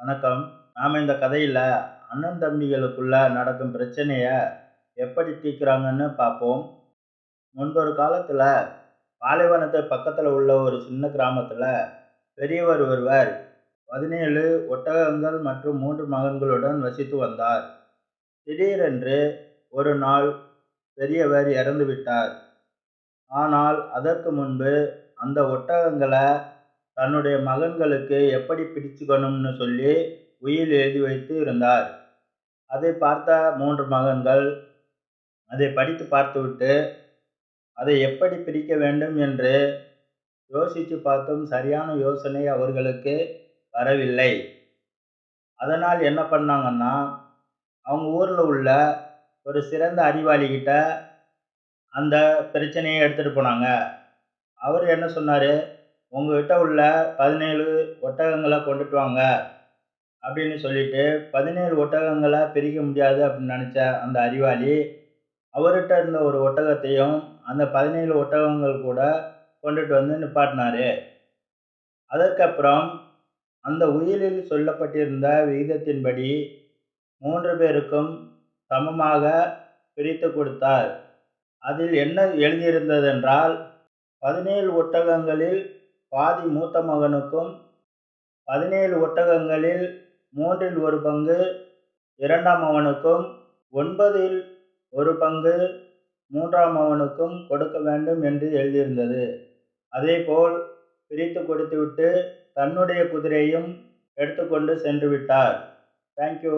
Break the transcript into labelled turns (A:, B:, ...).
A: வணக்கம். நாம் இந்த கதையில் அண்ணன் தம்பிகளுக்குள்ள நடக்கும் பிரச்சனையை எப்படி தீர்க்குறாங்கன்னு பார்ப்போம். முன்பொரு காலத்தில் பாலைவனத்து பக்கத்தில் உள்ள ஒரு சின்ன கிராமத்தில் பெரியவர் ஒருவர் பதினேழு ஒட்டகங்கள் மற்றும் மூன்று மகன்களுடன் வசித்து வந்தார். திடீரென்று ஒரு நாள் பெரியவர் இறந்து விட்டார் ஆனால் அதற்கு முன்பு அந்த ஒட்டகங்களை தன்னுடைய மகன்களுக்கு எப்படி பிடிச்சுக்கணும்னு சொல்லி உயில் எழுதி வைத்து இருந்தார். அதை பார்த்த மூன்று மகன்கள் அதை படித்து பார்த்துவிட்டு அதை எப்படி பிரிக்க வேண்டும்? என்று யோசித்து பார்த்தும் சரியான யோசனை அவர்களுக்கு வரவில்லை. அதனால் என்ன பண்ணாங்கன்னா அவங்க ஊரில் உள்ள ஒரு சிறந்த அறிவாளிகிட்ட அந்த பிரச்சனையை எடுத்துகிட்டு போனாங்க. அவர் என்ன சொன்னார்? உங்ககிட்ட உள்ள பதினேழு ஒட்டகங்களை கொண்டுட்டு வாங்க அப்படின்னு சொல்லிட்டு பதினேழு ஒட்டகங்களை பிரிக்க முடியாது அப்படின்னு நினச்ச அந்த அறிவாளி அவர்கிட்ட இருந்த ஒரு ஒட்டகத்தையும் அந்த பதினேழு ஒட்டகங்கள் கூட கொண்டுட்டு வந்து நிப்பாட்டினாரு. அதற்கப்புறம் அந்த உயிரில் சொல்லப்பட்டிருந்த விகிதத்தின்படி மூன்று பேருக்கும் சமமாக பிரித்து கொடுத்தார். அதில் என்ன எழுதியிருந்ததென்றால் பதினேழு ஒட்டகங்களில் பாதி மூத்த மகனுக்கும் பதினேழு ஒட்டகங்களில் மூன்றில் ஒரு பங்கு இரண்டாம் மகனுக்கும் ஒன்பதில் ஒரு பங்கு மூன்றாம் மகனுக்கும் கொடுக்க வேண்டும் என்று எழுதியிருந்தது. அதேபோல் பிரித்து கொடுத்துவிட்டு தன்னுடைய குதிரையும் எடுத்துக்கொண்டு சென்று விட்டார். தேங்க்யூ